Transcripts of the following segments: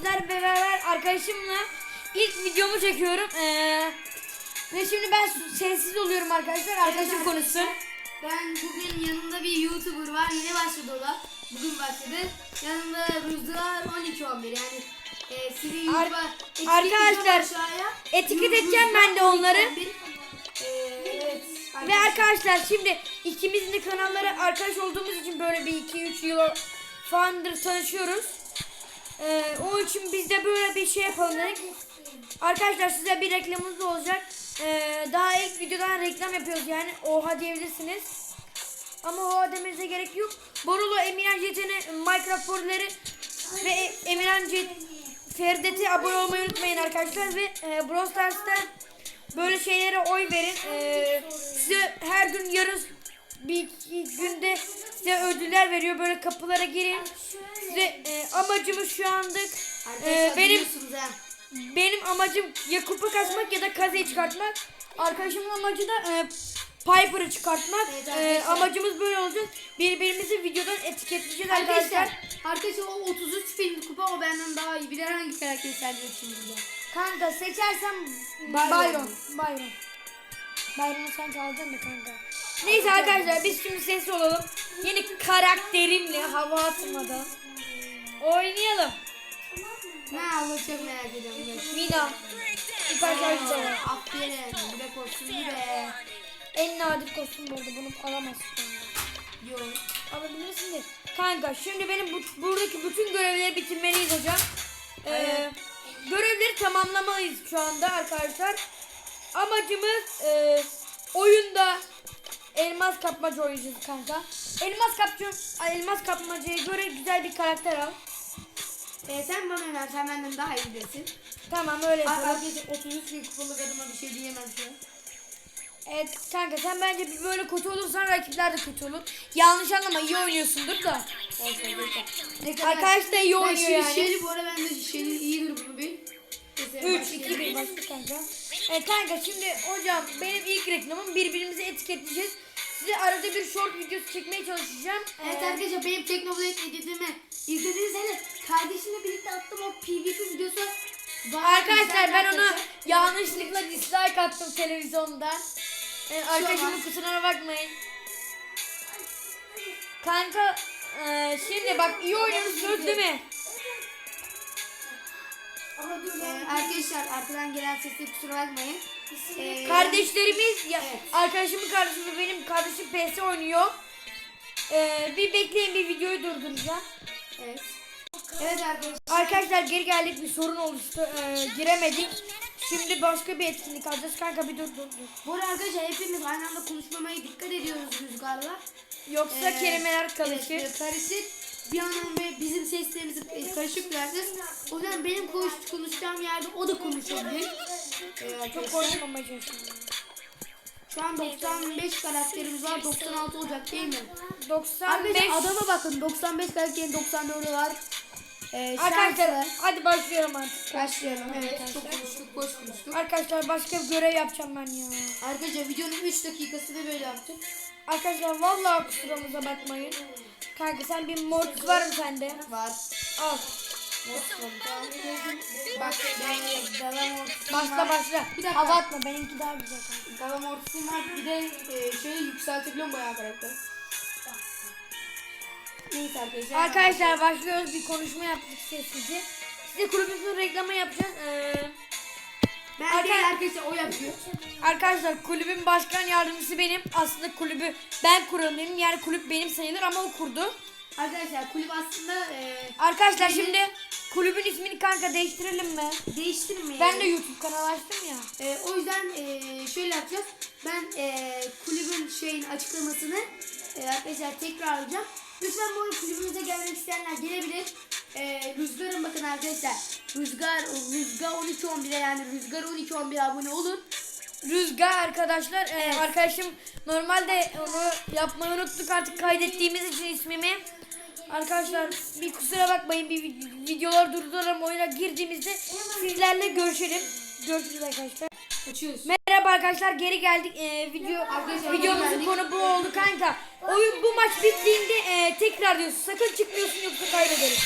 sizler beraber arkadaşımla ilk videomu çekiyorum. Ee, ve şimdi ben sessiz oluyorum arkadaşlar. Arkadaşım konuşsun. Ben bugün yanımda bir YouTuber var. Yeni başladı o. Bugün başladı. Yanımda Rüzgar 1211 yani e, Siri Ar- arkadaşlar, etiket edeceğim ben de onları. 1211. E, evet. Ve arkadaşlar şimdi ikimizin de kanalları arkadaş olduğumuz için böyle bir 2-3 yıl falandır tanışıyoruz. Ee, o için biz de böyle bir şey yapalım dedik. Arkadaşlar size bir reklamımız olacak. Ee, daha ilk videodan reklam yapıyoruz yani. Oha diyebilirsiniz. Ama oha demenize gerek yok. Borulu Emirhan Jet'ine Minecraft forileri ve E- Emirhan Jet Ferdet'e abone olmayı unutmayın arkadaşlar. Ve e, Brawl böyle şeylere oy verin. Ee, size her gün yarın bir günde size ödüller veriyor. Böyle kapılara girin. Size e, amacımız şu andık. E, benim benim amacım ya kupa kasmak ya da kazeyi çıkartmak. Arkadaşımın amacı da e, Piper'ı çıkartmak. Evet E, amacımız böyle olacak. Birbirimizi videodan etiketleyeceğiz arkadaşlar. Arkadaşlar, o 33 film kupa o benden daha iyi. Bilir hangi karakteri etsin burada. Kanka seçersem Byron. Byron. Byron. Byron'u sen çalacaksın da kanka. Neyse arkadaşlar biz şimdi sessiz olalım. Yeni karakterimle hava atmadan oynayalım. Ne Allah çok merak ediyorum. Mina. Süper var. Aferin. Bir de kostümü be. En nadir kostüm arada bunu alamazsın. Yok. Alabilirsin de. Kanka şimdi benim bu, buradaki bütün görevleri bitirmeliyiz hocam. Ee, görevleri tamamlamalıyız şu anda arkadaşlar. Amacımız e, oyunda elmas kapmaca oynayacağız kanka. Elmas kapçı, elmas kapmacaya göre güzel bir karakter al. Ee, sen bana ver. Sen benden daha iyi bilirsin. Tamam öyle yapalım. Arkadaşlar 33 bin kupalık adama bir şey an. Evet kanka sen bence bir böyle kötü olursan rakipler de kötü olur. Yanlış anlama iyi oynuyorsundur da. Arkadaş da iyi oynuyor yani. Şeli bu arada ben de Şeli iyidir bunu bil. 3, 2, 1 başla kanka. Evet kanka şimdi hocam benim ilk reklamım birbirimizi etiketleyeceğiz. Size arada bir short videosu çekmeye çalışacağım. Evet Ee, arkadaşlar benim Teknoblade editimi izlediğiniz hele kardeşimle birlikte attım o PvP videosu. Arkadaşlar ben ona yanlışlıkla dislike attım televizyondan. Ee, arkadaşımın kusuruna bakmayın. Kanka e, şimdi bak iyi oynuyoruz söz değil mi? Ee, arkadaşlar arkadan gelen sesle kusura bakmayın. Ee, Kardeşlerimiz ya, Evet. arkadaşımın kardeşi ve benim kardeşim PS oynuyor. Ee, bir bekleyin bir videoyu durduracağım. Evet. Evet arkadaşlar. Arkadaşlar geri geldik bir sorun oluştu. Ee, giremedik. Şimdi başka bir etkinlik alacağız. Kanka bir dur dur dur. Bu arada arkadaşlar hepimiz aynı anda konuşmamaya dikkat ediyoruz rüzgarla. Yoksa Ee, kelimeler karışır. Evet, böyle karışık. Bir yandan ve bizim seslerimizi karışık duyarsanız o yüzden benim konuş, konuşacağım yerde o da konuşabilir. Ee, Çok konuşmamaya çalışıyorum. Şu an 95 karakterimiz var 96 olacak değil mi? 95. Arkadaşlar adama bakın 95 karakterin 94'ü var. Ee, Arkadaşlar şanslı. hadi başlıyorum artık. Başlayalım. Evet çok konuştuk boş konuştuk. Arkadaşlar başka bir görev yapacağım ben ya. Arkadaşlar videonun 3 dakikasını böyle yaptık. Arkadaşlar vallahi kusurumuza bakmayın. Kanka sen bir mortis var mı sende? Var. Al. Bak Başla var. başla. Bir dakika. Hava atma benimki daha güzel. Devam ortasım var. Bir de e, şöyle yükseltebiliyorum bayağı karakter. Neyse arkadaşlar. Arkadaşlar başlıyoruz bir konuşma yaptık sessizce. Size kulübümüzün reklamı yapacağız. Ee, Ben Arka- değil arkadaşlar o yapıyor. arkadaşlar kulübün başkan yardımcısı benim. Aslında kulübü ben kuralım yani kulüp benim sayılır ama o kurdu. Arkadaşlar kulüp aslında e, Arkadaşlar şimdi kulübün ismini kanka değiştirelim mi? değiştirmeyelim. Ben de YouTube kanalı açtım ya. E, o yüzden e, şöyle yapacağız. Ben e, kulübün şeyin açıklamasını e, arkadaşlar tekrar alacağım. Lütfen bu kulübümüze gelmek isteyenler gelebilir. E, Rüzgar'ın bakın arkadaşlar. Rüzgar, Rüzgar 1211'e yani Rüzgar 1211 abone olun. Rüzgar arkadaşlar. Ee, arkadaşım normalde onu yapmayı unuttuk artık kaydettiğimiz için ismimi. Arkadaşlar bir kusura bakmayın bir vid- videoları durduralım oyuna girdiğimizde sizlerle görüşelim. Görüşürüz arkadaşlar. Açıyoruz. Merhaba arkadaşlar geri geldik. Ee, video Arkadaşlar, videomuzun konu bu oldu kanka. Oyun bu maç bittiğinde e, tekrar diyorsun. Sakın çıkmıyorsun yoksa kaybederiz.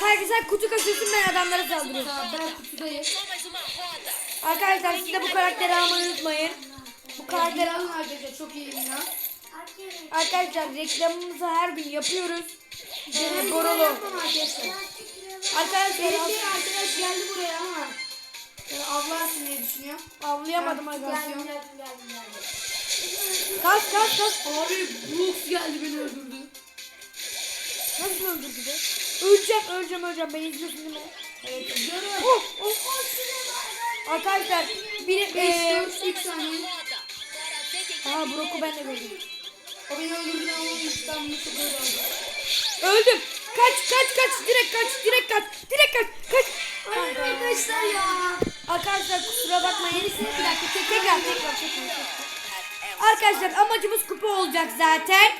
Kanka sen kutu kasıyorsun ben adamlara saldırıyorum. Ben kutudayım. Arkadaşlar siz de bu karakteri almayı unutmayın. Bu Karakteri alın arkadaşlar çok iyi ya. Arkadaşlar reklamımızı her gün yapıyoruz. Ee, Borolo. arkadaşlar. Arkadaş geldi buraya ama e, avlarsın diye düşünüyor. avlayamadım arkadaşlar. Geldim, Kas kas kas. Abi Brooks geldi beni öldürdü. Nasıl öldürdü be? Öleceğim öleceğim öleceğim. Beni izliyorsun değil mi? Evet izliyorum. Oh, oh. Arkadaşlar bir 5 eee 4 3 saniye. Aa Brock'u ben de gördüm. O beni öldürdü ben onu İstanbul'u çok oldu. Öldüm. Kaç kaç kaç direkt kaç direkt kaç direkt kaç kaç. Hayır arkadaşlar ya. Arkadaşlar kusura bakmayın. Bir dakika tek- tekrar tekrar tekrar. tekrar. Arkadaşlar amacımız kupa olacak zaten.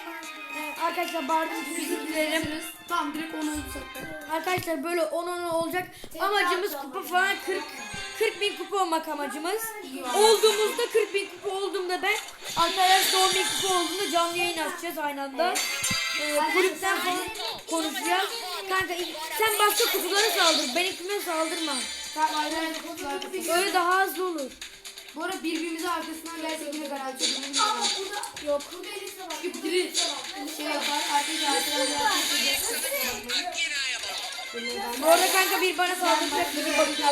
Ee, arkadaşlar için özür dilerim. Tamam direkt onu öldü zaten. Arkadaşlar böyle 10 10 olacak. Amacımız kupa falan 40 40 bin kupa olmak amacımız. Olduğumuzda 40 bin kupa olduğumda ben arkadaşlar 10 bin kupa olduğunda canlı yayın açacağız aynı anda. Ee, kulüpten falan konuşacağız. Kanka sen başka kutulara saldır. Benimkine saldırma. Tamam ayrı ayrı kutular arkadaşlar. Öyle daha hızlı olur. Bu arada birbirimize arkasından gelsek yine garanti ödülümüz var. Yok. Çünkü biri şey yapar arkadaşlar arkadan Bu arada kanka bir bana saldıracak gibi bakıyor.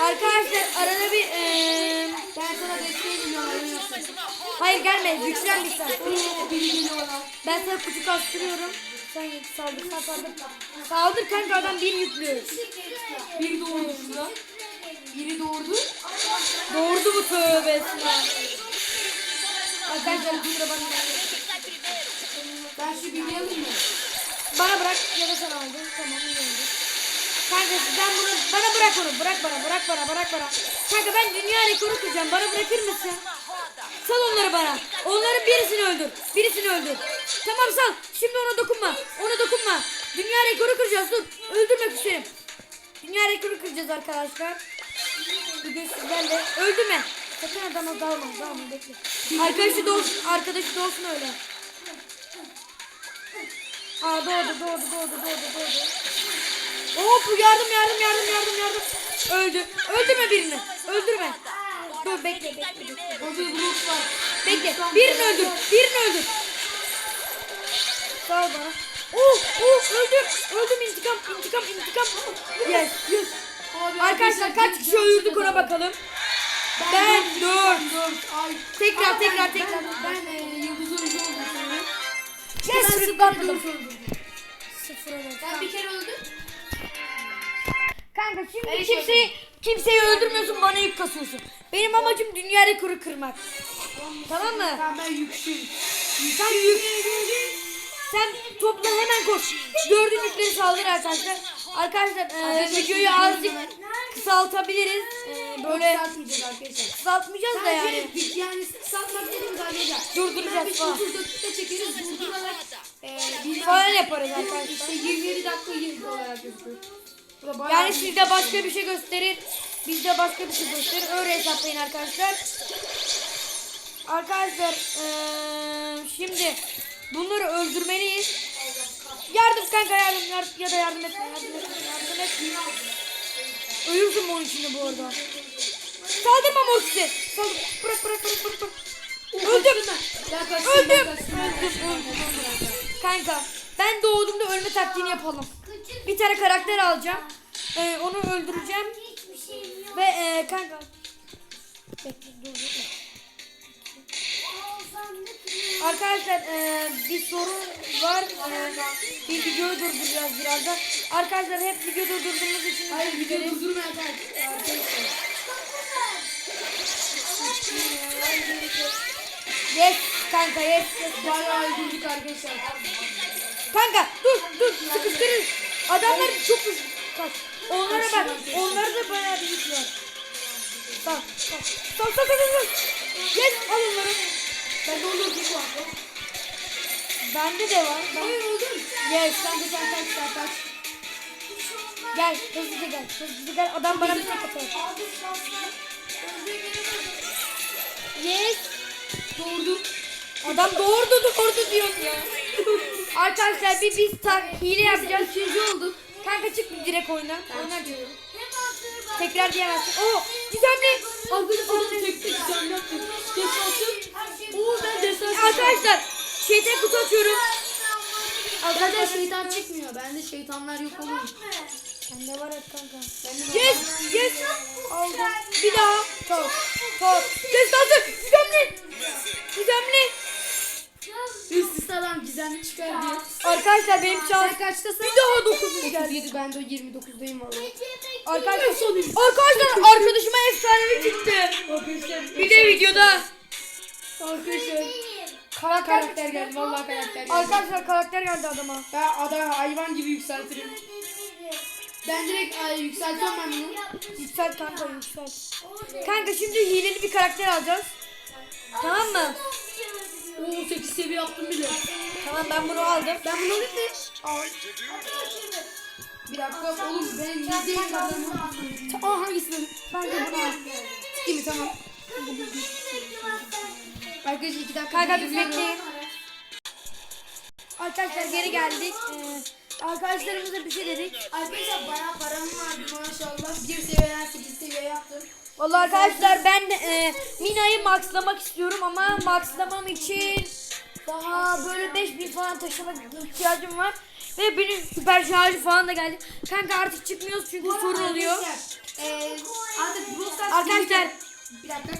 Arkadaşlar arada bir eee Ben sana desteğe geliyorum oynuyorsun. hayır gelme güçlen bir sen. Oo biri geliyor lan. Ben sana kutu kastırıyorum. Sen saldır sen saldır. Saldır kanka adam bir yüklüyor. Biri doğurdu şurada. Biri doğurdu. Doğurdu bu tövbesine. Arkadaşlar kusura bakmayın. Ben şu birini alayım mı? Bana bırak ya da sen aldın. Tamam iyi oldu. Kanka ben bunu bana bırak onu. Bırak bana bırak bana bırak bana. Kanka ben dünya rekoru kıracağım. Bana bırakır mısın? Sal onları bana. Onların birisini öldür. Birisini öldür. Tamam sal. Şimdi ona dokunma. Ona dokunma. Dünya rekoru kıracağız. Dur. Öldürmek isterim. Dünya rekoru kıracağız arkadaşlar. Bugün sizlerle. Öldürme. Sakın adama dalma. Dalma bekle. Arkadaşı da olsun. Arkadaşı da olsun öyle. Aa doğdu doğdu doğdu doğdu doğdu. Hop yardım yardım yardım yardım yardım. Öldü. Öldürme birini. Öldürme. Dur bekle bekle bekle. Orada bir Brooks var. Bekle. Birini öldür. Birini öldür. Sağ bana. Oh oh öldüm. Öldüm intikam intikam intikam. Yes yes. Abi, Arkadaşlar kaç kişi öldürdük ona bakalım. Ben dört. Dört. Ay. Tekrar, Ama ben- tekrar, tekrar. Ben yıldız oyuncu sonra. Yes Ben sıfır öldürdüm. Sıfır evet. Ben bir kere. Kanka şimdi Evet, kimseyi kimseyi öldürmüyorsun bana yük kasıyorsun. Benim amacım dünya rekoru kırmak. Tamam mı? Tamam ben. Sen yük. Sen topla hemen koş. Gördüğün yükleri saldır arkadaşlar. Arkadaşlar e, videoyu azıcık kısaltabiliriz. E, Böyle satmayacağız arkadaşlar. kısaltmayacağız da Sadece yani. biz yani satmak dediğimiz arkadaşlar. Durduracağız biz falan. 30 dakika çekeriz durdurarak. E, biz Falan yaparız arkadaşlar. İşte 27 dakika 20 olarak gözüküyor. Yani bir- sizde başka bir şey gösterir. Bizde başka bir şey gösterir. Öyle hesaplayın arkadaşlar. Arkadaşlar eee, şimdi bunları öldürmeliyiz. Yardım kanka yardım, yardım ya da yardım etme yardım etme yardım etme. Ölürsün onun içinde bu arada. Saldırma Mortis'e. Saldır. Bırak bırak bırak bırak. bırak. Öldüm. Öldüm. Öldüm. Öldüm. Kanka ben doğduğumda ölme taktiğini yapalım. Bir tane karakter alacağım. Ee, onu öldüreceğim. Ve ee, kanka. Bekle dur dur. Arkadaşlar ee, bir sorun var. Ee, bir videoyu durduracağız birazdan. Arkadaşlar hep video durdurduğumuz için Hayır video dileriz. durdurma arkadaşlar. Yes kanka yes. yes. Bayağı öldürdük arkadaşlar. Kanka dur dur sıkıştırın. Adamlar çok hızlı. Kaç. Onlara bak. Onlara da bayağı bir yük var. Sal sal sal sal sal sal. Yes al onları. Ben de olur bir var. Bende de var. Ben... Hayır öldüm. Yes. Sen de sen kaç sen kaç. Gel hızlıca gel. Hızlıca gel. Adam bana bir şey atar. Yes. Doğurdum. Adam doğurdu doğurdu diyor ya. Arkadaşlar bir biz tak hile yapacağız. İkinci olduk. Kanka çık bir direkt oyna. Oyna çıkıyorum. Tekrar diyemezsin. Oo gizemli. Arkadaşlar tek tek güzel yaptı. Destansı. Oo ben destansı. Arkadaşlar şeytan kutu açıyorum. Bende şeytan çıkmıyor. Bende şeytanlar yok olur. Bende var et kanka. Yes yes. Aldım. Bir daha. Top. Top. Destansı. Gizemli. Gizemli. Üst üste adam gizemli çıkar diye. Arkadaşlar benim şans. Sen kaçtasın? Bir daha 9 geldi. 37 ben de 29'dayım valla. Arkadaşlar, arkadaşlar arkadaşıma efsanevi çıktı. Bir de videoda. Arkadaşlar. Karakter, Karakter geldi. Vallahi karakter geldi. Arkadaşlar karakter geldi adama. Ben adam hayvan gibi yükseltirim. Ben direkt ay, yükseltiyorum ben bunu. Yükselt kanka yükselt. Kanka şimdi hileli bir karakter alacağız. Tamam mı? Oo 8 seviye yaptım bile. Tamam ben bunu aldım. Ben bunu alayım mı? Al. Bir dakika oğlum benim yüzeyim adamı. Aa hangisini alayım? Kanka bunu al. Değil mi tamam. Arkadaşlar iki dakika. Kanka bir bekliyorum. bekleyin. Arkadaşlar geri geldik. Ee, arkadaşlarımıza bir şey dedik. Arkadaşlar bayağı param vardı maşallah. Bir seviyeden 8 seviye yaptım. Vallahi arkadaşlar ben e, Mina'yı maxlamak istiyorum ama maxlamam için daha böyle 5000 falan taşımak ihtiyacım var. Ve benim süper şarjı falan da geldi. Kanka artık çıkmıyoruz çünkü sorun oluyor. Artık Stars Arkadaşlar Bir dakika.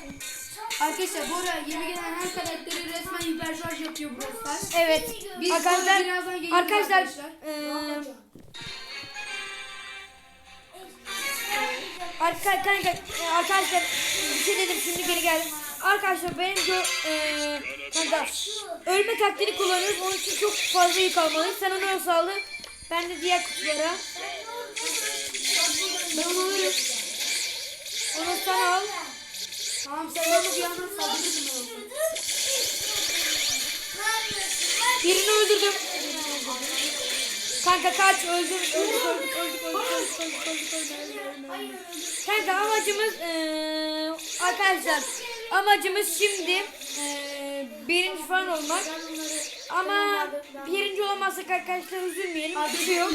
Arkadaşlar bu ara yeni gelen her karakteri resmen hiper şarj yapıyor Brawl Stars. evet Biz arkadaşlar birazdan arkadaşlar arkadaşlar. e, Arka, kanka, e, arkadaşlar bir şey dedim şimdi geri geldim. Arkadaşlar benim gö, e, kanka, ölme taktiğini kullanıyoruz. Onun için çok fazla yük almalıyız. Sen onu aldın? Ben de diğer kutulara. Ben onu alırım. Onu sen al. Tamam sen bana bir yandan saldırırsın onu. Birini öldürdüm. Kanka kaç öldür öldük öldük öldük öldük öldük öldük öldük Kanka amacımız ee, arkadaşlar amacımız şimdi ee, birinci falan olmak ama birinci olamazsak arkadaşlar üzülmeyelim. Üzülüyor.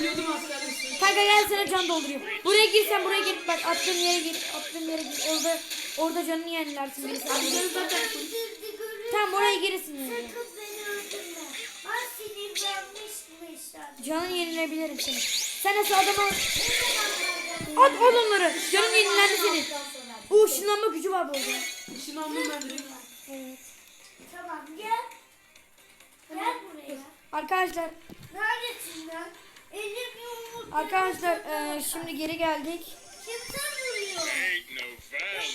Kanka gel sana can dolduruyor. Buraya girsen buraya gir bak attığın yere gir attığın yere gir orada orada canını yenilersin. Tamam oraya girirsin yani. Canın yenilebilirim seni. Sen nasıl adama at at onları. Canın yenilendi senin. O ışınlanma gücü var bu arada. ışınlandım ben direkt. Evet. Tamam gel. Gel buraya. Arkadaşlar Neredesin lan? Elim yumruk. arkadaşlar eee, şimdi geri geldik. Kimse vuruyor.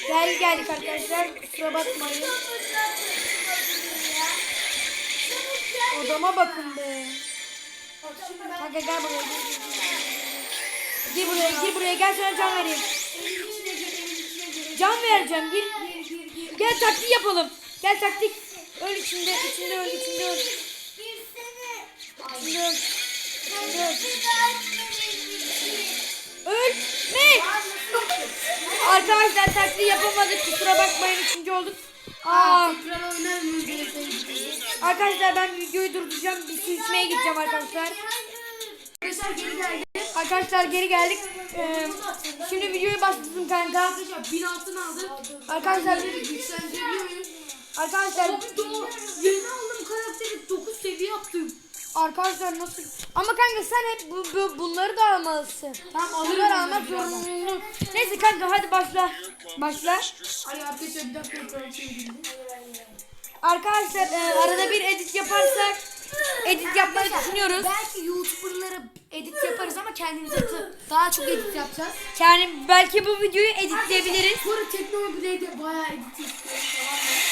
Gel geldik arkadaşlar. Kusura bakmayın. Odama bakın be. Kanka gel buraya. Gir, buraya, gir buraya. Gel sana can vereyim. Can vereceğim. Gir. Gel taktik yapalım. Gel taktik. Öl içinde, içinde öl, içinde öl. İçinde öl. İçinde. Öl. Öl. Ne? Arkadaşlar taktiği yapamadık. Kusura bakmayın. Üçüncü olduk. Aa, Tekrar arkadaşlar ben videoyu durduracağım. Bir su içmeye gideceğim arkadaşlar. Arkadaşlar geri geldi. Arkadaşlar geri geldik. Ee, şimdi videoyu başlattım kanka. Arkadaşlar 1000 altın aldım. Arkadaşlar muyum? arkadaşlar. Yeni aldığım karakteri 9 seviye yaptım. Arkadaşlar nasıl ama kanka sen hep bu, bu- bunları da almalısın. Tamam alırım. Bunları almak. Neyse kanka hadi başla. Başla. Ay arkadaşlar bir dakika ekran girdi. Arkadaşlar e, arada bir edit yaparsak edit yapmayı düşünüyoruz. Belki YouTuber'lara edit yaparız ama kendimize daha çok edit yapacağız. Yani belki bu videoyu editleyebiliriz. Bu arada Teknoblade bayağı edit istiyorum tamam mı?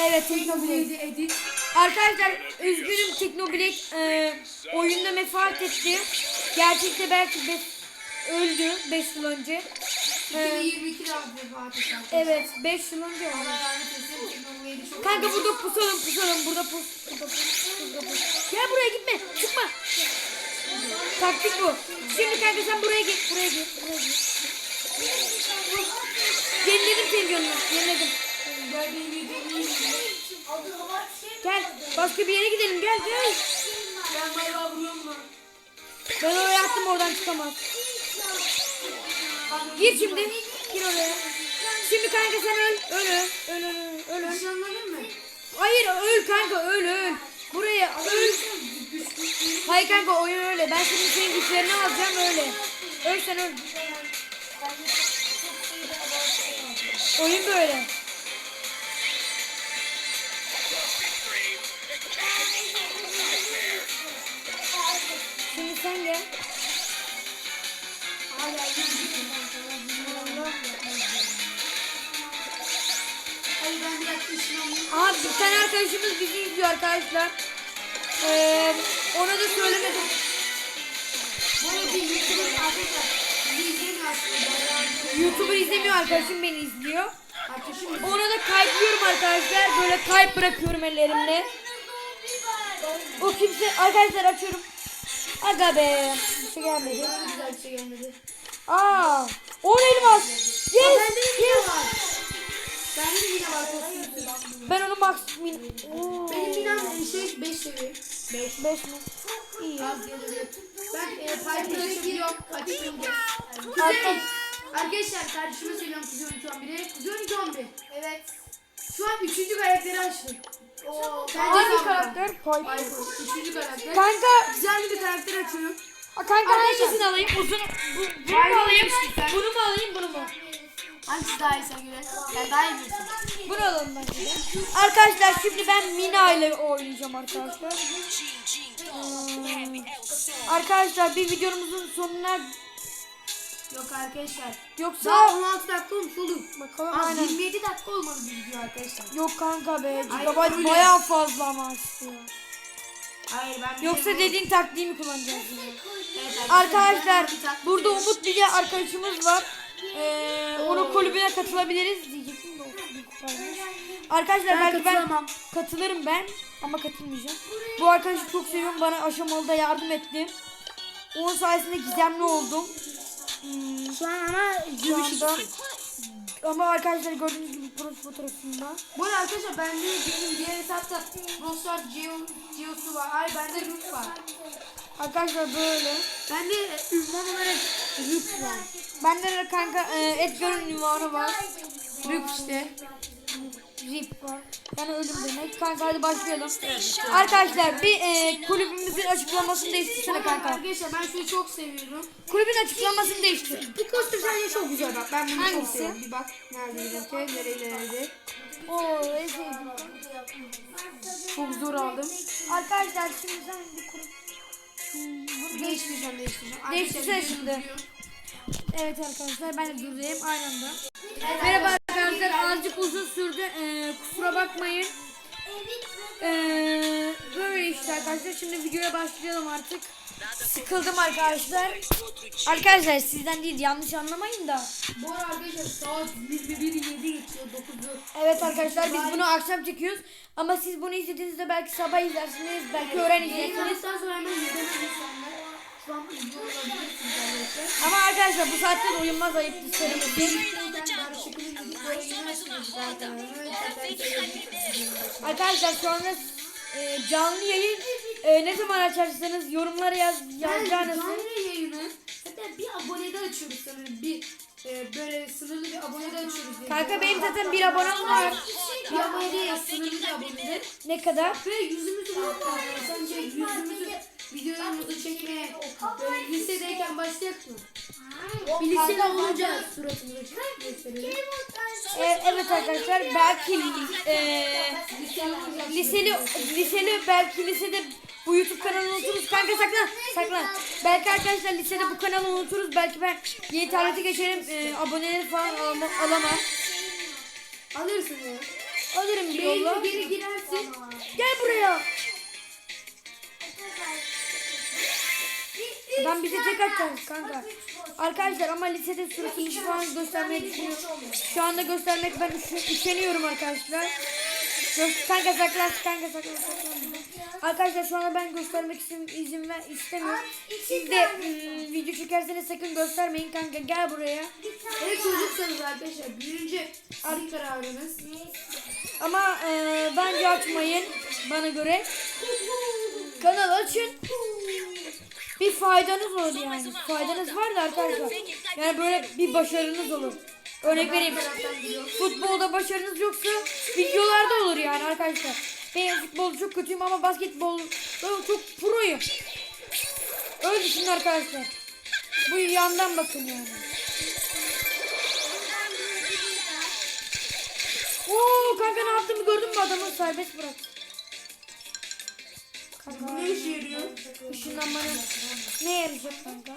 Evet Teknoblade. Teknoblade edit. Arkadaşlar üzgünüm Teknoblade e, oyunda vefat etti. Gerçekte belki de öldü 5 yıl önce. E, 2022'de aldı vefat etti. evet 5 yıl önce oldu. Allah rahmet eylesin. Teknoblade'i çok Kanka burada pusalım pusalım burada pus. Burada pus. Burada pus. Gel buraya gitme çıkma. Taktik bu. Şimdi kanka sen buraya git buraya git buraya git. Yeniledim senin canını yeniledim. Gel başka bir yere gidelim gel gel. Ben bayağı vuruyorum lan. Ben oraya attım oradan çıkamaz. Gir şimdi. Gir oraya. Şimdi kanka sen öl. Öl öl öl. öl, öl. Nişanladın mı? Hayır öl kanka öl öl. Buraya öl. Hayır kanka oyun öyle. Ben şimdi senin güçlerini alacağım öyle. Öl sen öl. Oyun böyle. Hayır ben bir dakika bir tane arkadaşımız bizi izliyor arkadaşlar. Ee, ona da söylemedim. Arkadaşlar bizi izlemiyor aslında. YouTuber izlemiyor arkadaşım beni izliyor. Arkadaşım Ona da kalpliyorum arkadaşlar. Böyle kalp bırakıyorum ellerimle. O kimse arkadaşlar açıyorum. Aga be. Bir şey gelmedi. bir. Aa, 10 elmas. Yes. Bende Bende de yine kostüm. Ben onu max min. Benim binam şey 5 seviye. 5. 5 mi? İyi. Az. Ben e, gidiyorum. Açıyorum. Arka- Kuzey. Arkadaşlar kardeşime söylüyorum Kuzey 12 11'e. Kuzey 12 11. Evet. Şu an 3. karakteri açtım. Oo. Hangi karakter? Piper. 3. karakter. Kanka, Güzel bir karakter açıyorum. Kanka hangisini alayım? Uzun, bu, bunu mu alayım? Bunu mu alayım, bunu mu? Hangisi daha iyi sana göre? Sen daha iyi bilirsin. Alalım bence de. Arkadaşlar şimdi ben Mina ile oynayacağım arkadaşlar. Hmm. Arkadaşlar bir videomuzun sonuna Yok arkadaşlar. yoksa Daha 16 dakika olmuş oğlum. bakalım Az aynen. 27 dakika olmadı bir video arkadaşlar. Yok kanka be. Gigabyte öyle. bayağı fazla ama istiyor. Hayır ben bir Yoksa şey dediğin taktiği mi kullanacağız yine? Evet, Arkadaşlar bir taktik burada. Umut diye arkadaşımız var. Ee, onun kulübüne katılabiliriz diyecektim de. Arkadaşlar Ben belki ben katılırım ben ama katılmayacağım. Bu arkadaşı çok seviyorum. Bana aşamalıda yardım etti. Onun sayesinde gizemli oldum. Hmm, Şu an ama gümüş. Ama arkadaşlar gördüğünüz gibi profil fotoğrafında. Bu arada arkadaşlar bende benim diğer hesapta Rostar Geo, Geo'su var. Hayır bende Rüt var. Arkadaşlar böyle. Bende e, ünvan olarak Rüt var. Bende de kanka e, Edgar'ın ünvanı var. Rüt işte. Rip var. Yani ölüm demek. Kanka hadi başlayalım. Arkadaşlar bir e, kulübümüzün açıklamasını değiştirsene kanka. Arkadaşlar ben şunu çok seviyorum. Kulübün açıklamasını değiştir. Bu kostüm sence çok güzel bak. Ben bunu Hangisi? çok seviyorum. Bir bak. Nerede bizimki? Nereye nerede? Oo en sevdiğim. Çok zor aldım. Arkadaşlar şimdi sen bir kulüp. Değiştireceğim değiştireceğim. Arkadaşlar, şimdi. Evet arkadaşlar ben de durdayım aynı anda. Merhaba arkadaşlar azıcık uzun sürdü. Ee, kusura bakmayın. Ee, böyle işte arkadaşlar. Şimdi videoya başlayalım artık. Sıkıldım arkadaşlar. Arkadaşlar sizden değil yanlış anlamayın da. Bu arada arkadaşlar saat 21.07 geçiyor 9'u. Evet arkadaşlar biz bunu akşam çekiyoruz. Ama siz bunu izlediğinizde belki sabah izlersiniz. Belki öğlen izlersiniz. Sonra hemen. Ama arkadaşlar bu saatte de uyunmaz ayıptır söylemesin. Arkadaşlar şu anda e, canlı yayın e, ne zaman açarsanız yorumlara yaz, yazacağınız. Canlı yayını zaten bir abonede açıyoruz sanırım. Bir e, böyle sınırlı bir abonede açıyoruz. diye. Kanka benim zaten bir abonem var. Bir abone değil sınırlı bir abonede. Ne kadar? Ve yüzümüzü göstermeye, sence yüzümüzü videolarımızı çekmeye lisedeyken başlayak mı? Bir lisede olunca suratımızı gösterelim. E, evet arkadaşlar belki e, liseli liseli belki lisede bu YouTube kanalını unuturuz. Kanka saklan saklan. Belki arkadaşlar lisede bu kanalı unuturuz. Belki ben yeni tablete geçerim. E, aboneleri falan alama, alamam. Alırsın ya. Alırım bir yolla. geri girersin. Gel buraya. Ben bize tek atacağız kanka. Arkadaşlar ama lisede suratımızı falan göstermeyi düşünüyorum. Şu anda göstermek ben üşeniyorum arkadaşlar. Kanka saklan, kanka saklan, saklan. Arkadaşlar şu anda ben göstermek için izin ver istemiyorum. Siz de ım, video çekerseniz sakın göstermeyin kanka. Gel buraya. Evet çocuksanız arkadaşlar büyüyünce sizin kararınız. Ama e, bence açmayın bana göre. kanal açın. Bir faydanız olur yani. Faydanız var da arkadaşlar. Yani böyle bir başarınız olur. Örnek vereyim. Futbolda başarınız yoksa videolarda olur yani arkadaşlar. Benim futbolda çok kötüyüm ama basketbolda çok proyum. Öyle düşünün arkadaşlar. Bu yandan bakın yani. Oo kanka ne yaptığımı gördün mü adamı serbest bırak. Bu ne işe yarıyor? Işınlanmanın ne yarayacak kanka?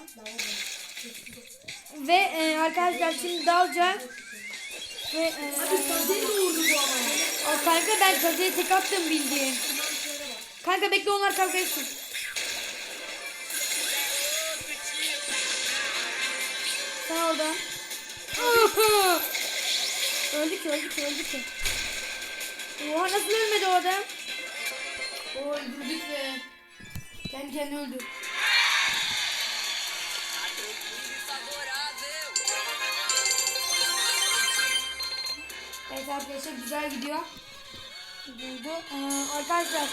Ve e, arkadaşlar şimdi dalacak. Ve e, Seni doğurdu bu ama. Aa, kanka ben kazıya tek attım bildiğin. Kanka bekle onlar kavga etsin. Sen orada. Aha! öldü ki öldü ki öldü ki. Oha nasıl ölmedi o adam? O öldürdük ve kendi kendine öldü. Evet arkadaşlar güzel gidiyor. Buydu. Ee, arkadaşlar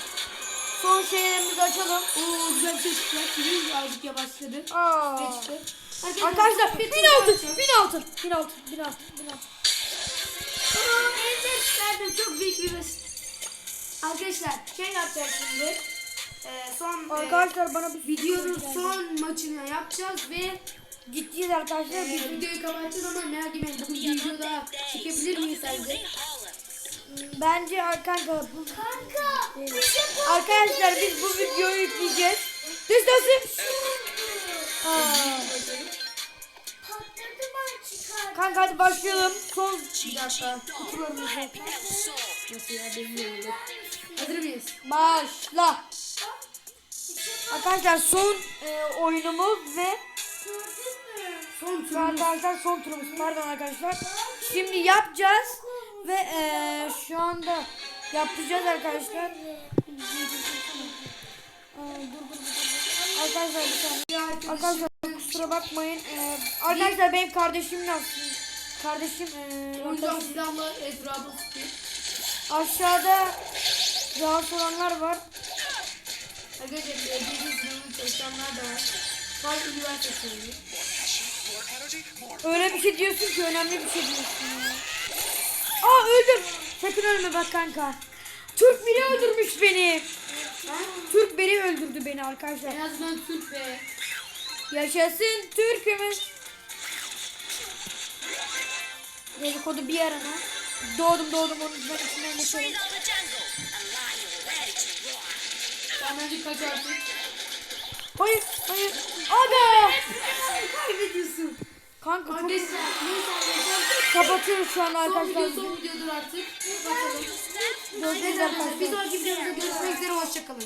son şeylerimizi açalım. Oo güzel bir şey çıktı. Kimin birazcık yavaşladı. Aa. Ne çıktı? Arkadaşlar bin altın, açacağız. bin altın, bin altın, bin altın, bin altın. Aa, elde çıkardım. Çok büyük bir basit. Arkadaşlar şey yapacağız şimdi. Ee, son e, Arkadaşlar bana bir videonun son maçını yapacağız ve gideceğiz arkadaşlar. e, Biz videoyu kapatacağız ama merak etmeyin bugün videoda çekebilir miyiz sence? bence arkadaşlar bu Kanka. Bir şey bu. Arkadaşlar biz bu videoyu yükleyeceğiz. Düz çıkar. Kanka hadi başlayalım. Son Bir dakika. kutularımızı. Nasıl ya bilmiyorum. Hazır mıyız? Başla. Arkadaşlar son e, oyunumuz ve? Son Şu tur. arkadaşlar son turumuz. Pardon arkadaşlar. Şimdi yapacağız ve eee, şu anda yapacağız arkadaşlar. Dur. Arkadaşlar bir saniye. Arkadaşlar kusura bakmayın. Eee, arkadaşlar benim kardeşim aslında. Kardeşim eee, Oyuncak silahla etrafı sıkıyor. aşağıda rahatsız olanlar var. Arkadaşlar gece sınavını çalışanlar da var. Var üniversitesi oynuyor. Öyle bir şey diyorsun ki önemli bir şey diyorsun ya. Aa öldüm. Sakın ölme bak kanka. Türk biri öldürmüş beni. Türk biri öldürdü beni arkadaşlar. En azından Türk ve Yaşasın Türk'ümüz. Dedikodu bir yarana. Doğdum doğdum onun içinden geçerim. Bence kaç artık. Hayır hayır. Aga. Kaybediyorsun. Kanka çok neyse arkadaşlar. kapatıyoruz şu an Son arkadaşlar. video son videodur artık. Bakalım. Görüşürüz Evet arkadaşlar bir sonraki videomuzda görüşmek üzere hoşçakalın.